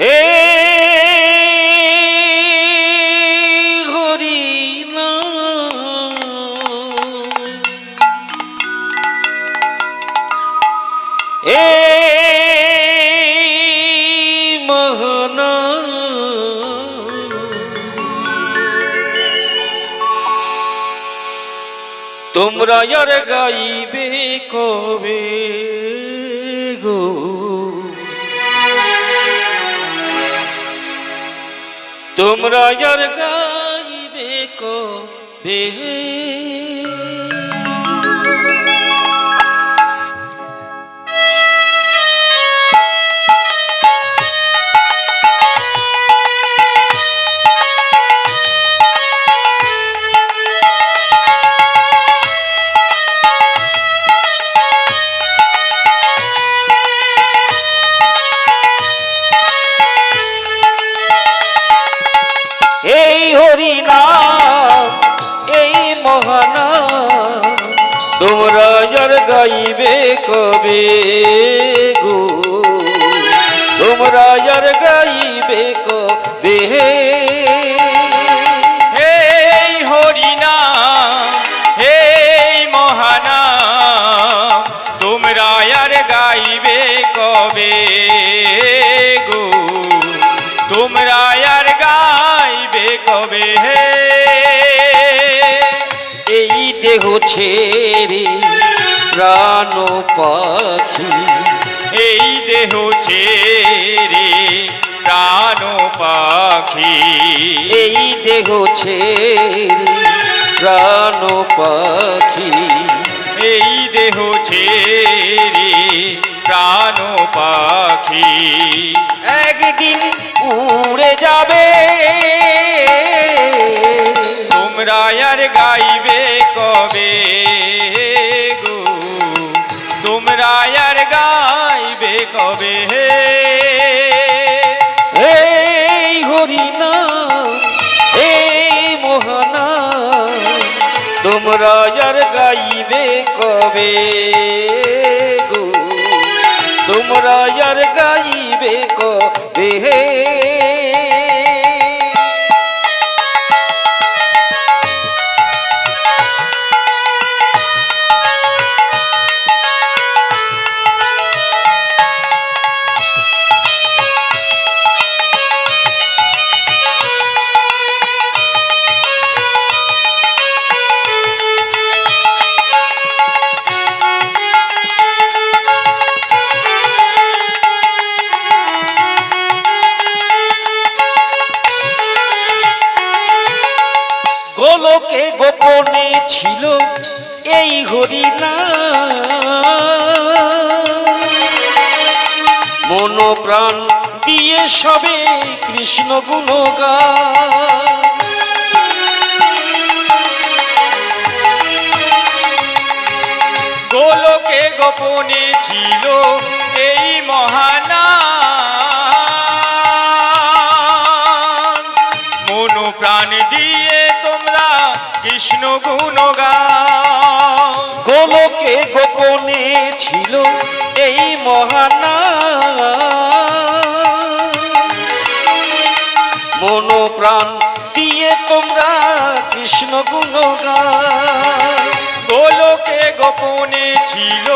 হে হরি এ মহনা তোমরা আর গাইবে কবে? তোমরা আর গাইবে কবে গাইবে কবে গো। তোমরা যার গাইবে কবে। হে হরিনা হে মহানা তোমরা আর গাইবে কবে গো। তোমরা আর গাইবে কবে। হে এই দেহ ছেড়ে প্রাণ পাখি এই দেহ ছেড়ে প্রাণ পাখি এই দেহ ছেড়ে প্রাণ পাখি এই দেহ ছেড়ে প্রাণ পাখি একদিন উড়ে যাবে। তোমরা আর গাইবে কবে? কবে এই হরিনা, এই মোহনা, তোমরা যার গাইবে কবে গো? তোমরা যার গাইবে কবে গোলকে ছিল এই হরিনা মন প্রাণ দিয়ে সবে কৃষ্ণ গুণগা গোলকে গোপনে ছিল এই মহানা মন প্রাণ গুণগা গোলকে গোপনে ছিল এই মহানা মন প্রাণ দিয়ে তোমরা কৃষ্ণ গুণগা গোলকে গোপনে ছিল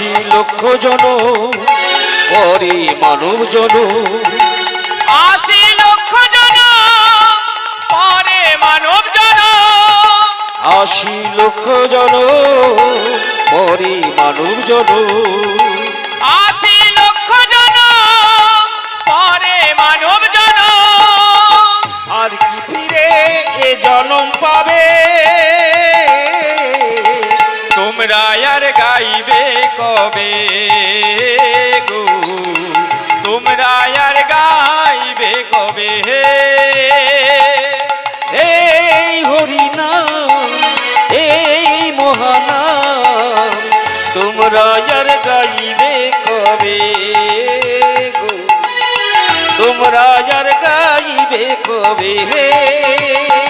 আশি লক্ষ জন, পরে মানব জন। আছি লক্ষ জন, পরে মানব জন। আশি লক্ষ জন, পরে মানব জন। কবে গো। তোমরা আর গাইবে কবে? হে এই হরিনা, এই মহানাম তোমরা যার গাইবে কবে গো? তোমরা আর গাইবে কবে? এই